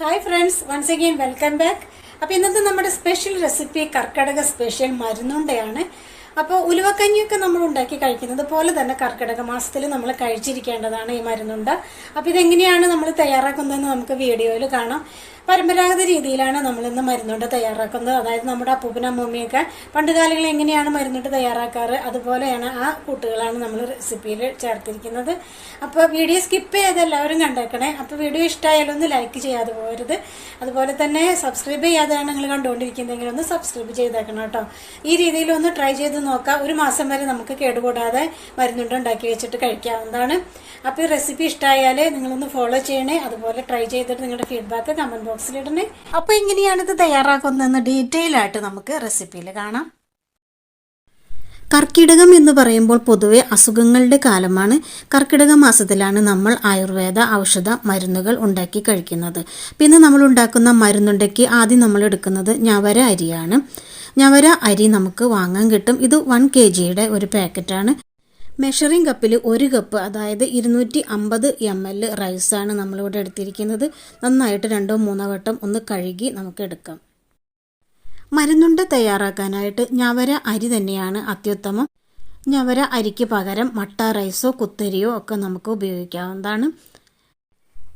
Hi friends once again welcome back അപ്പോൾ ഇന്നത്തെ നമ്മുടെ സ്പെഷ്യൽ റെസിപ്പി കർക്കിടക സ്പെഷ്യൽ മരുന്നുണ്ടയാണ്. അപ്പോൾ ഉലുവക്കഞ്ഞിയൊക്കെ നമ്മൾ ഉണ്ടാക്കി കഴിക്കുന്നത് പോലെ തന്നെ കർക്കിടക മാസത്തിൽ നമ്മൾ കഴിച്ചിരിക്കേണ്ടതാണ് ഈ മരുന്നുണ്ട. അപ്പോൾ ഇതെങ്ങനെയാണ് നമ്മൾ തയ്യാറാക്കുന്നതെന്ന് നമുക്ക് വീഡിയോയിൽ കാണാം. പരമ്പരാഗത രീതിയിലാണ് നമ്മൾ ഇന്ന് മരുന്നുണ്ട തയ്യാറാക്കുന്നത്. അതായത് നമ്മുടെ അപ്പൂപ്പന അമ്മൂമ്മയൊക്കെ പണ്ട് കാലങ്ങളിൽ എങ്ങനെയാണ് മരുന്നുണ്ട് തയ്യാറാക്കാറ് അതുപോലെയാണ് ആ കൂട്ടുകളാണ് നമ്മൾ റെസിപ്പിയിൽ ചേർത്തിരിക്കുന്നത്. അപ്പോൾ വീഡിയോ സ്കിപ്പ് ചെയ്ത് എല്ലാവരും കണ്ടേക്കണേ. അപ്പോൾ വീഡിയോ ഇഷ്ടമായാലും ഒന്ന് ലൈക്ക് ചെയ്യാതെ പോകരുത്. അതുപോലെ തന്നെ സബ്സ്ക്രൈബ് ചെയ്യാതെയാണ് നിങ്ങൾ കണ്ടുകൊണ്ടിരിക്കുന്നതെങ്കിൽ ഒന്ന് സബ്സ്ക്രൈബ് ചെയ്തേക്കണം കേട്ടോ. ഈ രീതിയിൽ ഒന്ന് ട്രൈ ചെയ്ത് നോക്കാം. ഒരു മാസം വരെ നമുക്ക് കേടുകൂടാതെ മരുന്നുണ്ട് ഉണ്ടാക്കി വെച്ചിട്ട് കഴിക്കാവുന്നതാണ്. അപ്പോൾ ഈ റെസിപ്പി ഇഷ്ടമായാൽ നിങ്ങളൊന്ന് ഫോളോ ചെയ്യണേ. അതുപോലെ ട്രൈ ചെയ്തിട്ട് നിങ്ങളുടെ ഫീഡ്ബാക്ക് കമന്റ് ബോക്സിൽ ഇടണേ അപ്പോൾ എങ്ങനെയാണ് ഇത് തയ്യാറാക്കുന്നതെന്ന് ഡീറ്റെയിൽ ആയിട്ട് നമുക്ക് റെസിപ്പിയിൽ കാണാം. കർക്കിടകം എന്ന് പറയുമ്പോൾ പൊതുവെ അസുഖങ്ങളുടെ കാലമാണ്. കർക്കിടക മാസത്തിലാണ് നമ്മൾ ആയുർവേദ ഔഷധ മരുന്നുകൾ ഉണ്ടാക്കി കഴിക്കുന്നത്. പിന്നെ നമ്മൾ ഉണ്ടാക്കുന്ന മരുന്നുണ്ടക്കി ആദ്യം നമ്മൾ എടുക്കുന്നത് ഞവര അരിയാണ്. ഞവര അരി നമുക്ക് വാങ്ങാൻ കിട്ടും. ഇത് വൺ കെ ജിയുടെ ഒരു പാക്കറ്റാണ് മെഷറിംഗ് കപ്പിൽ ഒരു കപ്പ് അതായത് ഇരുന്നൂറ്റി അമ്പത് എം എൽ റൈസാണ് നമ്മളിവിടെ എടുത്തിരിക്കുന്നത്. നന്നായിട്ട് രണ്ടോ മൂന്നോ വട്ടം ഒന്ന് കഴുകി നമുക്ക് എടുക്കാം. മരുന്നുണ്ട തയ്യാറാക്കാനായിട്ട്. ഞവര അരി തന്നെയാണ് അത്യുത്തമം. ഞവര അരിക്ക് പകരം മട്ട റൈസോ കുത്തരിയോ ഒക്കെ നമുക്ക് ഉപയോഗിക്കാവുന്നതാണ്.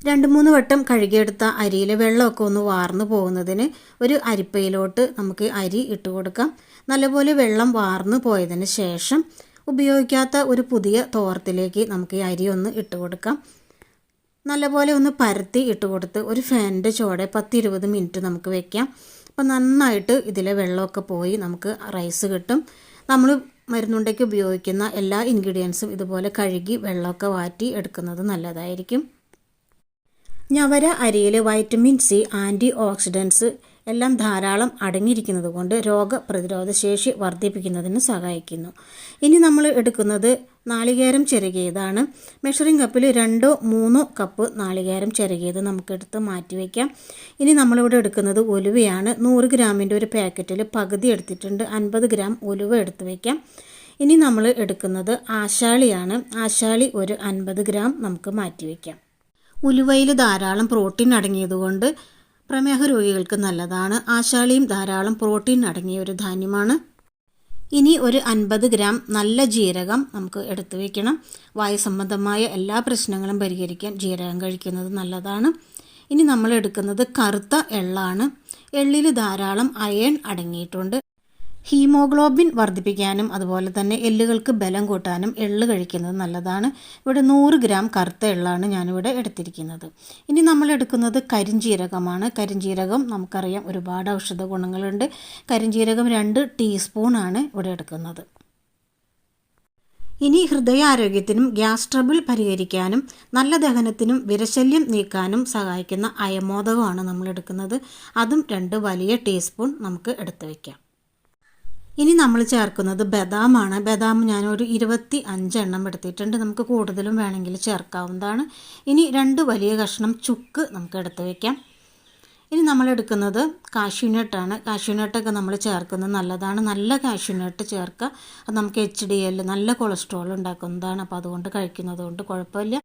രണ്ട് മൂന്ന് വട്ടം കഴുകിയെടുത്ത അരിയിൽ വെള്ളമൊക്കെ ഒന്ന് വാർന്നു പോകുന്നതിന് ഒരു അരിപ്പയിലോട്ട് നമുക്ക് അരി ഇട്ട് കൊടുക്കാം നല്ലപോലെ വെള്ളം വാർന്നു പോയതിന് ശേഷം ഉപയോഗിക്കാത്ത ഒരു പുതിയ തോർത്തിലേക്ക് നമുക്ക് ഈ അരി ഒന്ന് ഇട്ട് കൊടുക്കാം. നല്ലപോലെ ഒന്ന് പരത്തി ഇട്ട് കൊടുത്ത് ഒരു ഫാനിന്റെ ചോടെ പത്തിരുപത് മിനിറ്റ് നമുക്ക് വെക്കാം. അപ്പോൾ നന്നായിട്ട് ഇതിലെ വെള്ളമൊക്കെ പോയി നമുക്ക് റൈസ് കിട്ടും. നമ്മൾ മരുന്നുണ്ടയ്ക്ക് ഉപയോഗിക്കുന്ന എല്ലാ ഇൻഗ്രീഡിയൻസും ഇതുപോലെ കഴുകി വെള്ളമൊക്കെ വാറ്റി എടുക്കുന്നത് നല്ലതായിരിക്കും. ഞവര അരിയിൽ വൈറ്റമിൻ സി ആന്റി ഓക്സിഡൻസ് എല്ലാം ധാരാളം അടങ്ങിയിരിക്കുന്നത് കൊണ്ട് രോഗപ്രതിരോധ ശേഷി വർദ്ധിപ്പിക്കുന്നതിന് സഹായിക്കുന്നു. ഇനി നമ്മൾ എടുക്കുന്നത് നാളികേരം ചിരകിയതാണ് മെഷറിംഗ് കപ്പിൽ രണ്ടോ മൂന്നോ കപ്പ് നാളികേരം ചിരകിയത് നമുക്കെടുത്ത് മാറ്റി വയ്ക്കാം ഇനി നമ്മളിവിടെ എടുക്കുന്നത് ഉലുവയാണ് നൂറ് ഗ്രാമിന്റെ ഒരു പാക്കറ്റിൽ പകുതി എടുത്തിട്ടുണ്ട്. അൻപത് ഗ്രാം ഉലുവ എടുത്ത് വയ്ക്കാം ഇനി നമ്മൾ എടുക്കുന്നത് ആശാളിയാണ്. ആശാളി ഒരു അൻപത് ഗ്രാം നമുക്ക് മാറ്റി വയ്ക്കാം ഉലുവയിൽ ധാരാളം പ്രോട്ടീൻ അടങ്ങിയതുകൊണ്ട് പ്രമേഹ രോഗികൾക്ക് നല്ലതാണ്. ആശാളിയും ധാരാളം പ്രോട്ടീൻ അടങ്ങിയ ഒരു ധാന്യമാണ്. ഇനി ഒരു അൻപത് ഗ്രാം നല്ല ജീരകം നമുക്ക് എടുത്തു വയ്ക്കണം വായു സംബന്ധമായ എല്ലാ പ്രശ്നങ്ങളും പരിഹരിക്കാൻ ജീരകം കഴിക്കുന്നത് നല്ലതാണ്. ഇനി നമ്മൾ എടുക്കുന്നത് കറുത്ത എള്ളാണ്. എള്ളിൽ ധാരാളം അയൺ അടങ്ങിയിട്ടുണ്ട്. ഹീമോഗ്ലോബിൻ വർദ്ധിപ്പിക്കാനും അതുപോലെ തന്നെ എല്ലുകൾക്ക് ബലം കൂട്ടാനും എള്ള് കഴിക്കുന്നത് നല്ലതാണ്. ഇവിടെ നൂറ് ഗ്രാം കറുത്ത എള്ളാണ് ഞാനിവിടെ എടുത്തിരിക്കുന്നത്. ഇനി നമ്മൾ എടുക്കുന്നത് കരിഞ്ജീരകമാണ് കരിഞ്ജീരകം നമുക്കറിയാം ഒരുപാട് ഔഷധ ഗുണങ്ങളുണ്ട്. കരിഞ്ജീരകം രണ്ട് ടീസ്പൂണാണ് ഇവിടെ എടുക്കുന്നത്. ഇനി ഹൃദയാരോഗ്യത്തിനും ഗ്യാസ് ട്രബിൾ പരിഹരിക്കാനും നല്ല ദഹനത്തിനും വിരശല്യം നീക്കാനും സഹായിക്കുന്ന അയമോദകമാണ് നമ്മൾ എടുക്കുന്നത്. അതും രണ്ട് വലിയ ടീസ്പൂൺ നമുക്ക് എടുത്തു വയ്ക്കാം ഇനി നമ്മൾ ചേർക്കുന്നത് ബദാമാണ്. ബദാം ഞാനൊരു ഇരുപത്തി അഞ്ചെണ്ണം എടുത്തിട്ടുണ്ട്. നമുക്ക് കൂടുതലും വേണമെങ്കിൽ ചേർക്കാവുന്നതാണ്. ഇനി രണ്ട് വലിയ കഷ്ണം ചുക്ക് നമുക്ക് എടുത്ത് വയ്ക്കാം ഇനി നമ്മൾ എടുക്കുന്നത് കാഷ്യൂനട്ടൊക്കെ നമ്മൾ ചേർക്കുന്നത് നല്ലതാണ്. നല്ല കാഷ്യൂനട്ട് ചേർക്കുക. അത് നമുക്ക് എച്ച് ഡി എൽ നല്ല കൊളസ്ട്രോൾ ഉണ്ടാക്കുന്നതാണ്. അപ്പോൾ അതുകൊണ്ട് കഴിക്കുന്നത് കൊണ്ട് കുഴപ്പമില്ല.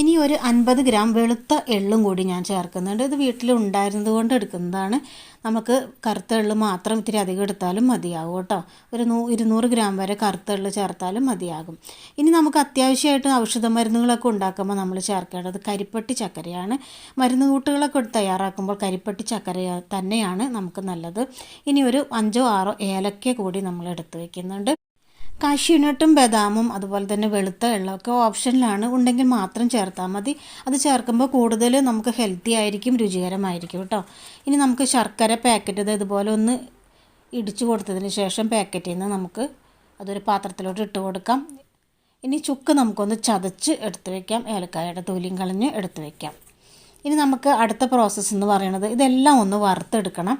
ഇനി ഒരു അൻപത് ഗ്രാം വെളുത്ത എള്ളും കൂടി ഞാൻ ചേർക്കുന്നുണ്ട്. ഇത് വീട്ടിൽ ഉണ്ടായിരുന്നത് കൊണ്ട് എടുക്കുന്നതാണ്. നമുക്ക് കറുത്ത എള്ള് മാത്രം ഇത്തിരി അധികം എടുത്താലും മതിയാവും കേട്ടോ. ഒരു നൂ ഇരുന്നൂറ് ഗ്രാം വരെ കറുത്ത എള്ള് ചേർത്താലും മതിയാകും. ഇനി നമുക്ക് അത്യാവശ്യമായിട്ട് ഔഷധ മരുന്നുകളൊക്കെ ഉണ്ടാക്കുമ്പോൾ നമ്മൾ ചേർക്കേണ്ടത് കരിപ്പട്ടി ചക്കരയാണ്. മരുന്ന് കൂട്ടുകളൊക്കെ തയ്യാറാക്കുമ്പോൾ കരിപ്പട്ടി ചക്കര തന്നെയാണ് നമുക്ക് നല്ലത്. ഇനി ഒരു അഞ്ചോ ആറോ ഏലക്ക കൂടി നമ്മൾ എടുത്ത് വയ്ക്കുന്നുണ്ട് കാഷ്യൂനട്ടും ബദാമും അതുപോലെ തന്നെ വെളുത്ത വെള്ളമൊക്കെ ഓപ്ഷനിലാണ്. ഉണ്ടെങ്കിൽ മാത്രം ചേർത്താൽ മതി. അത് ചേർക്കുമ്പോൾ കൂടുതൽ നമുക്ക് ഹെൽത്തി ആയിരിക്കും രുചികരമായിരിക്കും കേട്ടോ. ഇനി നമുക്ക് ശർക്കര പാക്കറ്റ് ഇതുപോലെ ഒന്ന് ഇടിച്ചു കൊടുത്തതിന് ശേഷം പാക്കറ്റിൽ നിന്ന് നമുക്ക് അതൊരു പാത്രത്തിലോട്ട് ഇട്ട് കൊടുക്കാം. ഇനി ചുക്ക് നമുക്കൊന്ന് ചതച്ച് എടുത്ത് വയ്ക്കാം ഏലക്കായയുടെ തൊലിയും കളഞ്ഞ് എടുത്ത് വയ്ക്കാം ഇനി നമുക്ക് അടുത്ത പ്രോസസ്സ് എന്ന് പറയുന്നത് ഇതെല്ലാം ഒന്ന് വറുത്തെടുക്കണം.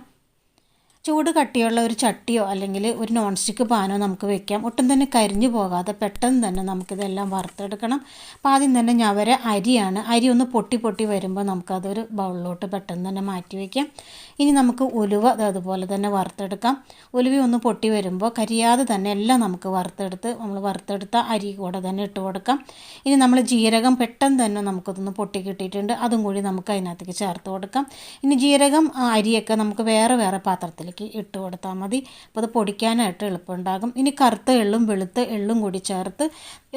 ചൂട് കട്ടിയുള്ള ഒരു ചട്ടിയോ അല്ലെങ്കിൽ ഒരു നോൺ സ്റ്റിക്ക് പാനോ നമുക്ക് വെക്കാം. ഒട്ടും തന്നെ കരിഞ്ഞു പോകാതെ പെട്ടെന്ന് തന്നെ നമുക്കിതെല്ലാം വറുത്തെടുക്കണം. അപ്പോൾ ആദ്യം തന്നെ ഞവര അരിയാണ്. അരി ഒന്ന് പൊട്ടി പൊട്ടി വരുമ്പോൾ നമുക്കതൊരു ബൗളിലോട്ട് പെട്ടെന്ന് തന്നെ മാറ്റി വയ്ക്കാം ഇനി നമുക്ക് ഉലുവ അതുപോലെ തന്നെ വറുത്തെടുക്കാം. ഉലുവ ഒന്ന് പൊട്ടി വരുമ്പോൾ കരിയാതെ തന്നെ എല്ലാം നമുക്ക് വറുത്തെടുത്ത് നമ്മൾ വറുത്തെടുത്ത അരി കൂടെ തന്നെ ഇട്ട് കൊടുക്കാം. ഇനി നമ്മൾ ജീരകം പെട്ടെന്ന് തന്നെ നമുക്കതൊന്ന് പൊട്ടി കിട്ടിയിട്ടുണ്ട്. അതും കൂടി നമുക്ക് അതിനകത്തേക്ക് ചേർത്ത് കൊടുക്കാം. ഇനി ജീരകം അരിയൊക്കെ നമുക്ക് വേറെ വേറെ പാത്രത്തിലേക്ക് ഇട്ട് കൊടുത്താൽ മതി. അപ്പോൾ അത് പൊടിക്കാനായിട്ട് എളുപ്പമുണ്ടാകും. ഇനി കറുത്ത എള്ളും വെളുത്ത എള്ളും കൂടി ചേർത്ത്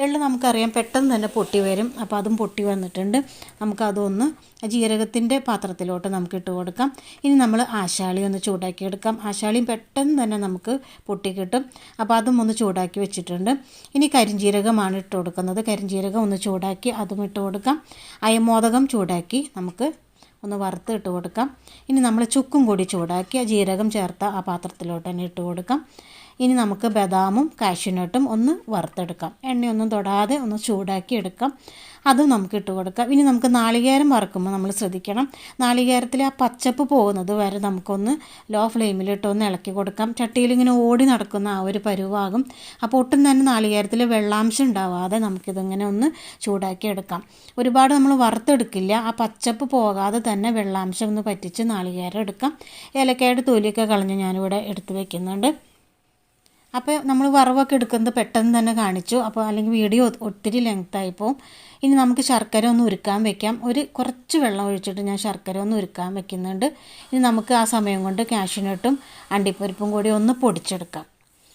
എള്ള് നമുക്കറിയാം പെട്ടെന്ന് തന്നെ പൊട്ടി വരും. അപ്പോൾ അതും പൊട്ടി വന്നിട്ടുണ്ട്. നമുക്കതൊന്ന് ജീരകത്തിന്റെ പാത്രത്തിലോട്ട് നമുക്ക് ഇട്ട് കൊടുക്കാം. ഇനി നമ്മൾ ആശാളി ഒന്ന് ചൂടാക്കി എടുക്കാം ആശാളിയും പെട്ടെന്ന് തന്നെ നമുക്ക് പൊട്ടി കിട്ടും. അപ്പോൾ അതും ഒന്ന് ചൂടാക്കി വെച്ചിട്ടുണ്ട്. ഇനി കരിഞ്ജീരകമാണ് ഇട്ട് കൊടുക്കുന്നത്. കരിഞ്ജീരകം ഒന്ന് ചൂടാക്കി അതും ഇട്ട് കൊടുക്കാം. അയമോദകം ചൂടാക്കി നമുക്ക് ഒന്ന് വറുത്ത് ഇട്ട് കൊടുക്കാം. ഇനി നമ്മൾ ചുക്കും കൂടി ചൂടാക്കി ആ ജീരകം ചേർത്ത ആ പാത്രത്തിലോട്ട് തന്നെ ഇട്ട് കൊടുക്കാം. ഇനി നമുക്ക് ബദാമും കാഷ്യൂനട്ടും ഒന്ന് വറുത്തെടുക്കാം. എണ്ണയൊന്നും തൊടാതെ ഒന്ന് ചൂടാക്കി എടുക്കാം. അതും നമുക്ക് ഇട്ട് കൊടുക്കാം. ഇനി നമുക്ക് നാളികേരം വറക്കുമ്പോൾ നമ്മൾ ശ്രദ്ധിക്കണം. നാളികേരത്തിൽ ആ പച്ചപ്പ് പോകുന്നത് വരെ നമുക്കൊന്ന് ലോ ഫ്ലെയിമിലിട്ട് ഒന്ന് ഇളക്കി കൊടുക്കാം. ചട്ടിയിൽ ഇങ്ങനെ ഓടി നടക്കുന്ന ആ ഒരു പരുവാകും. അപ്പോൾ ഒട്ടും തന്നെ നാളികേരത്തിൽ വെള്ളാംശം ഉണ്ടാവാതെ നമുക്കിതിങ്ങനെ ഒന്ന് ചൂടാക്കി എടുക്കാം. ഒരുപാട് നമ്മൾ വറുത്തെടുക്കില്ല. ആ പച്ചപ്പ് പോകാതെ തന്നെ വെള്ളാംശം ഒന്ന് പറ്റിച്ച് നാളികേരം എടുക്കാം. ഏലക്കായുടെ തൊലിയൊക്കെ കളഞ്ഞ് ഞാനിവിടെ എടുത്ത് വെക്കുന്നുണ്ട്. അപ്പോൾ നമ്മൾ വറവൊക്കെ എടുക്കുന്നത് പെട്ടെന്ന് തന്നെ കാണിച്ചു. അപ്പോൾ അല്ലെങ്കിൽ വീഡിയോ ഒത്തിരി ലെങ്ത്തായി പോവും. ഇനി നമുക്ക് ശർക്കര ഒന്ന് ഉരുക്കാൻ വെക്കാം. ഒരു കുറച്ച് വെള്ളം ഒഴിച്ചിട്ട് ഞാൻ ശർക്കര ഒന്ന് ഉരുക്കാൻ വെക്കുന്നുണ്ട്. ഇനി നമുക്ക് ആ സമയം കൊണ്ട് കാഷ്യൂനട്ടും അണ്ടിപ്പരിപ്പും കൂടി ഒന്ന് പൊടിച്ചെടുക്കാം.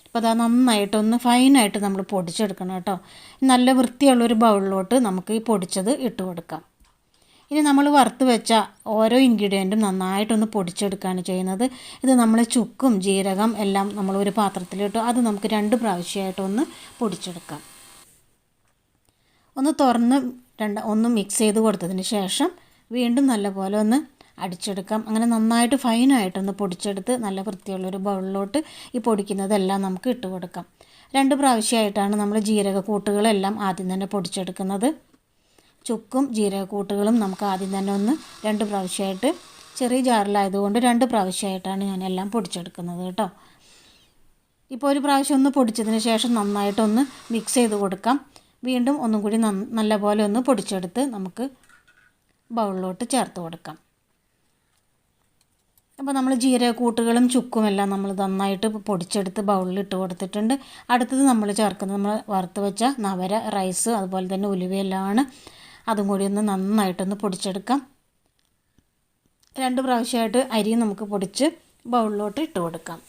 അപ്പോൾ അതാ നന്നായിട്ടൊന്ന് ഫൈനായിട്ട് നമ്മൾ പൊടിച്ചെടുക്കണം കേട്ടോ. നല്ല വൃത്തിയുള്ളൊരു ബൗളിലോട്ട് നമുക്ക് ഈ പൊടിച്ചത് ഇട്ട് കൊടുക്കാം. ഇനി നമ്മൾ വറുത്ത് വെച്ച ഓരോ ഇൻഗ്രീഡിയന്റും നന്നായിട്ടൊന്ന് പൊടിച്ചെടുക്കുകയാണ് ചെയ്യുന്നത്. ഇത് നമ്മൾ ചുക്കും ജീരകം എല്ലാം നമ്മൾ ഒരു പാത്രത്തിലിട്ട്. അത് നമുക്ക് രണ്ട് പ്രാവശ്യമായിട്ടൊന്ന് പൊടിച്ചെടുക്കാം. ഒന്ന് തുറന്ന് രണ്ട് ഒന്ന് മിക്സ് ചെയ്ത് കൊടുത്തതിന് ശേഷം വീണ്ടും നല്ലപോലെ ഒന്ന് അടിച്ചെടുക്കാം. അങ്ങനെ നന്നായിട്ട് ഫൈനായിട്ടൊന്ന് പൊടിച്ചെടുത്ത് നല്ല വൃത്തിയുള്ളൊരു ബൗളിലോട്ട് ഈ പൊടിക്കുന്നതെല്ലാം നമുക്ക് ഇട്ട് കൊടുക്കാം. രണ്ട് പ്രാവശ്യമായിട്ടാണ് നമ്മൾ ജീരക കൂട്ടുകളെല്ലാം ആദ്യം തന്നെ പൊടിച്ചെടുക്കുന്നത്. ചുക്കും ജീരകക്കൂട്ടുകളും നമുക്ക് ആദ്യം തന്നെ ഒന്ന് രണ്ട് പ്രാവശ്യമായിട്ട് ചെറിയ ജാറിലായതുകൊണ്ട് രണ്ട് പ്രാവശ്യമായിട്ടാണ് ഞാൻ എല്ലാം പൊടിച്ചെടുക്കുന്നത് കേട്ടോ. ഇപ്പോൾ ഒരു പ്രാവശ്യം ഒന്ന് പൊടിച്ചതിന് ശേഷം നന്നായിട്ടൊന്ന് മിക്സ് ചെയ്ത് കൊടുക്കാം. വീണ്ടും ഒന്നും കൂടി നന്ന നല്ലപോലെ ഒന്ന് പൊടിച്ചെടുത്ത് നമുക്ക് ബൗളിലോട്ട് ചേർത്ത് കൊടുക്കാം. അപ്പോൾ നമ്മൾ ജീരകൂട്ടുകളും ചുക്കും എല്ലാം നമ്മൾ നന്നായിട്ട് പൊടിച്ചെടുത്ത് ബൗളിൽ ഇട്ട് കൊടുത്തിട്ടുണ്ട്. അടുത്തത് നമ്മൾ ചേർക്കുന്നത് നമ്മൾ വറുത്ത് വെച്ച നവര റൈസ് അതുപോലെ തന്നെ ഉലുവയെല്ലാമാണ് അതും കൂടി ഒന്ന് നന്നായിട്ടൊന്ന് പൊടിച്ചെടുക്കാം. രണ്ട് പ്രാവശ്യമായിട്ട് അരി നമുക്ക് പൊടിച്ച് ബൗളിലോട്ട് ഇട്ട് കൊടുക്കാം.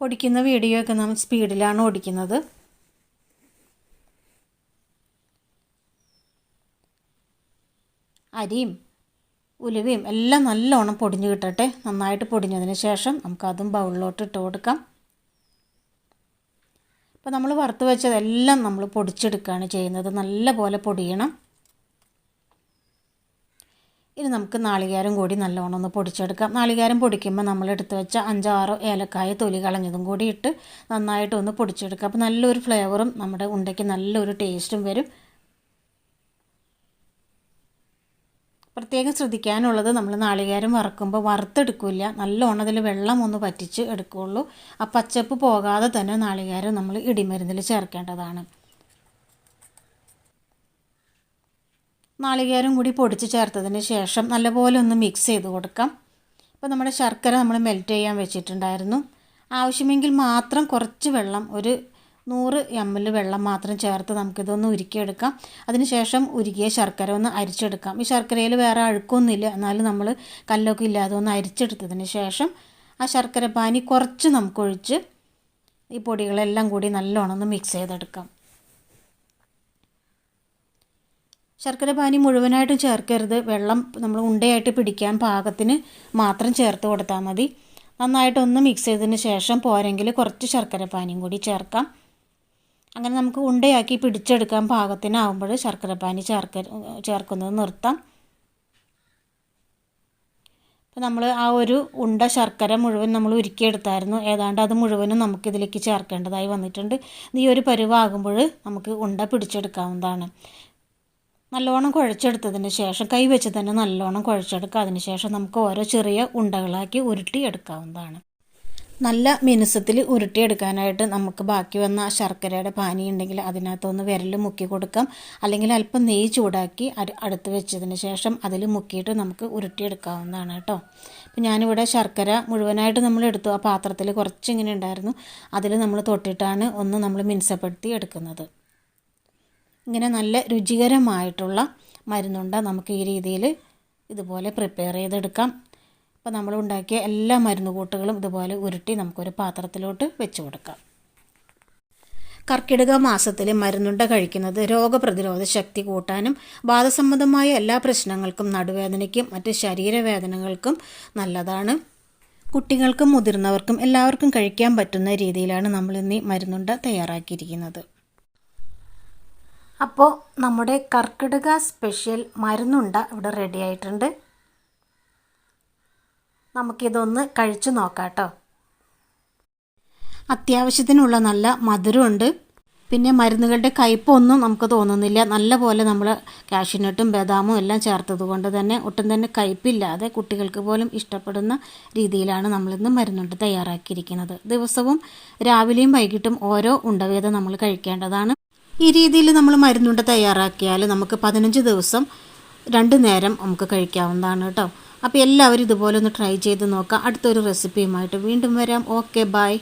പൊടിക്കുന്ന വീഡിയോ ഒക്കെ നമ്മൾ സ്പീഡിലാണ് ഓടിക്കുന്നത്. അരിയും ഉലുവയും എല്ലാം നല്ലോണം പൊടിഞ്ഞു കിട്ടട്ടെ. നന്നായിട്ട് പൊടിഞ്ഞതിന് ശേഷം നമുക്കതും ബൗളിലോട്ട് ഇട്ട് കൊടുക്കാം. അപ്പോൾ നമ്മൾ വറുത്ത് വെച്ചതെല്ലാം നമ്മൾ പൊടിച്ചെടുക്കുകയാണ് ചെയ്യുന്നത്. നല്ല പോലെ പൊടിയണം. ഇനി നമുക്ക് നാളികേരം കൂടി നല്ലോണം ഒന്ന് പൊടിച്ചെടുക്കാം. നാളികേരം പൊടിക്കുമ്പോൾ നമ്മൾ എടുത്ത് വെച്ച അഞ്ചാറോ ഏലക്കായ തൊലി കളഞ്ഞതും കൂടി ഇട്ട് നന്നായിട്ടൊന്ന് പൊടിച്ചെടുക്കാം. അപ്പോൾ നല്ലൊരു ഫ്ലേവറും നമ്മുടെ ഉണ്ടയ്ക്ക് നല്ലൊരു ടേസ്റ്റും വരും. പ്രത്യേകം ശ്രദ്ധിക്കാനുള്ളത് നമ്മൾ നാളികേരം വറക്കുമ്പോൾ വറുത്തെടുക്കില്ല. നല്ലോണം അതിൽ വെള്ളം ഒന്ന് പറ്റിച്ച് എടുക്കുകയുള്ളൂ. ആ പച്ചപ്പ് പോകാതെ തന്നെ നാളികേരം നമ്മൾ ഇടിമരുന്നിൽ ചേർക്കേണ്ടതാണ്. നാളികേരം കൂടി പൊടിച്ച് ചേർത്തതിന് ശേഷം നല്ലപോലെ ഒന്ന് മിക്സ് ചെയ്ത് കൊടുക്കാം. അപ്പോൾ നമ്മുടെ ശർക്കര നമ്മൾ മെൽറ്റ് ചെയ്യാൻ വെച്ചിട്ടുണ്ടായിരുന്നു. ആവശ്യമെങ്കിൽ മാത്രം കുറച്ച് വെള്ളം ഒരു നൂറ് എം എൽ വെള്ളം മാത്രം ചേർത്ത് നമുക്കിതൊന്ന് ഉരുക്കിയെടുക്കാം. അതിനുശേഷം ഉരുകിയ ശർക്കര ഒന്ന് അരിച്ചെടുക്കാം. ഈ ശർക്കരയിൽ വേറെ അഴുക്കൊന്നുമില്ല. എന്നാലും നമ്മൾ കല്ലൊക്കെ ഇല്ലാതെ ഒന്ന് അരിച്ചെടുത്തതിന് ശേഷം ആ ശർക്കര പാനി കുറച്ച് നമുക്കൊഴിച്ച് ഈ പൊടികളെല്ലാം കൂടി നല്ലോണം ഒന്ന് മിക്സ് ചെയ്തെടുക്കാം. ശർക്കര പാനി മുഴുവനായിട്ടും ചേർക്കരുത്. വെള്ളം നമ്മൾ ഉണ്ടയായിട്ട് പിടിക്കാൻ പാകത്തിന് മാത്രം ചേർത്ത് കൊടുത്താൽ മതി. നന്നായിട്ടൊന്ന് മിക്സ് ചെയ്തതിന് ശേഷം പോരെങ്കിൽ കുറച്ച് ശർക്കര പാനിയും കൂടി ചേർക്കാം. അങ്ങനെ നമുക്ക് ഉണ്ടയാക്കി പിടിച്ചെടുക്കാൻ പാകത്തിനാവുമ്പോൾ ശർക്കര പാനി ചേർക്ക ചേർക്കുന്നത് നിർത്താം. അപ്പോൾ നമ്മൾ ആ ഒരു ഉണ്ട ശർക്കര മുഴുവൻ നമ്മൾ ഉരുക്കിയെടുത്തായിരുന്നു. ഏതാണ്ട് അത് മുഴുവനും നമുക്കിതിലേക്ക് ചേർക്കേണ്ടതായി വന്നിട്ടുണ്ട്. ഈ ഒരു പരുവാകുമ്പോൾ നമുക്ക് ഉണ്ട പിടിച്ചെടുക്കാവുന്നതാണ്. നല്ലോണം കുഴച്ചെടുത്തതിന് ശേഷം കൈ വെച്ച് തന്നെ നല്ലോണം കുഴച്ചെടുക്കുക. അതിന് ശേഷം നമുക്ക് ഓരോ ചെറിയ ഉണ്ടകളാക്കി ഉരുട്ടി എടുക്കാവുന്നതാണ് നല്ല മിനുസത്തിൽ ഉരുട്ടിയെടുക്കാനായിട്ട് നമുക്ക് ബാക്കി വന്ന ശർക്കരയുടെ പാനി ഉണ്ടെങ്കിൽ അതിനകത്തൊന്ന് വിരൽ മുക്കി കൊടുക്കാം. അല്ലെങ്കിൽ അല്പം നെയ്യ് ചൂടാക്കി അട്- അടുത്ത് വെച്ചതിന് ശേഷം അതിൽ മുക്കിയിട്ട് നമുക്ക് ഉരുട്ടിയെടുക്കാവുന്നതാണ് കേട്ടോ. അപ്പം ഞാനിവിടെ ശർക്കര മുഴുവനായിട്ട് നമ്മൾ എടുത്തു. ആ പാത്രത്തിൽ കുറച്ച് ഇങ്ങനെ ഉണ്ടായിരുന്നു. അതിൽ നമ്മൾ തൊട്ടിട്ടാണ് ഒന്ന് നമ്മൾ മിനുസപ്പെടുത്തി എടുക്കുന്നത്. ഇങ്ങനെ നല്ല രുചികരമായിട്ടുള്ള മരുന്നുണ്ട നമുക്ക് ഈ രീതിയിൽ ഇതുപോലെ പ്രിപ്പയർ ചെയ്തെടുക്കാം. അപ്പോൾ നമ്മൾ ഉണ്ടാക്കിയ എല്ലാ മരുന്ന് കൂട്ടുകളും ഇതുപോലെ ഉരുട്ടി നമുക്കൊരു പാത്രത്തിലോട്ട് വെച്ച് കൊടുക്കാം. കർക്കിടക മാസത്തിൽ മരുന്നുണ്ട കഴിക്കുന്നത് രോഗപ്രതിരോധ ശക്തി കൂട്ടാനും വാദസംബന്ധമായ എല്ലാ പ്രശ്നങ്ങൾക്കും നടുവേദനയ്ക്കും മറ്റ് ശരീരവേദനകൾക്കും നല്ലതാണ്. കുട്ടികൾക്കും മുതിർന്നവർക്കും എല്ലാവർക്കും കഴിക്കാൻ പറ്റുന്ന രീതിയിലാണ് നമ്മൾ ഇന്ന് മരുന്നുണ്ട തയ്യാറാക്കിയിരിക്കുന്നത്. അപ്പോൾ നമ്മുടെ കർക്കിടക സ്പെഷ്യൽ മരുന്നുണ്ട ഇവിടെ റെഡി ആയിട്ടുണ്ട്. നമുക്കിതൊന്ന് കഴിച്ചു നോക്കാം കേട്ടോ അത്യാവശ്യത്തിനുള്ള നല്ല മധുരമുണ്ട്. പിന്നെ മരുന്നുകളുടെ കയ്പൊന്നും നമുക്ക് തോന്നുന്നില്ല. നല്ല പോലെ നമ്മൾ കാഷ്യൂനട്ടും ബദാമും എല്ലാം ചേർത്തത് കൊണ്ട് തന്നെ ഒട്ടും തന്നെ കയ്പില്ലാതെ കുട്ടികൾക്ക് പോലും ഇഷ്ടപ്പെടുന്ന രീതിയിലാണ് നമ്മളിന്ന് മരുന്നുണ്ട് തയ്യാറാക്കിയിരിക്കുന്നത്. ദിവസവും രാവിലെയും വൈകിട്ടും ഓരോ ഉണ്ടവേദം നമ്മൾ കഴിക്കേണ്ടതാണ്. ഈ രീതിയിൽ നമ്മൾ മരുന്നുണ്ട് തയ്യാറാക്കിയാൽ നമുക്ക് പതിനഞ്ച് ദിവസം രണ്ട് നേരം നമുക്ക് കഴിക്കാവുന്നതാണ് കേട്ടോ. അപ്പോൾ എല്ലാവരും ഇതുപോലെ ഒന്ന് ട്രൈ ചെയ്ത് നോക്കാം. അടുത്തൊരു റെസിപ്പിയുമായിട്ട് വീണ്ടും വരാം. Okay bye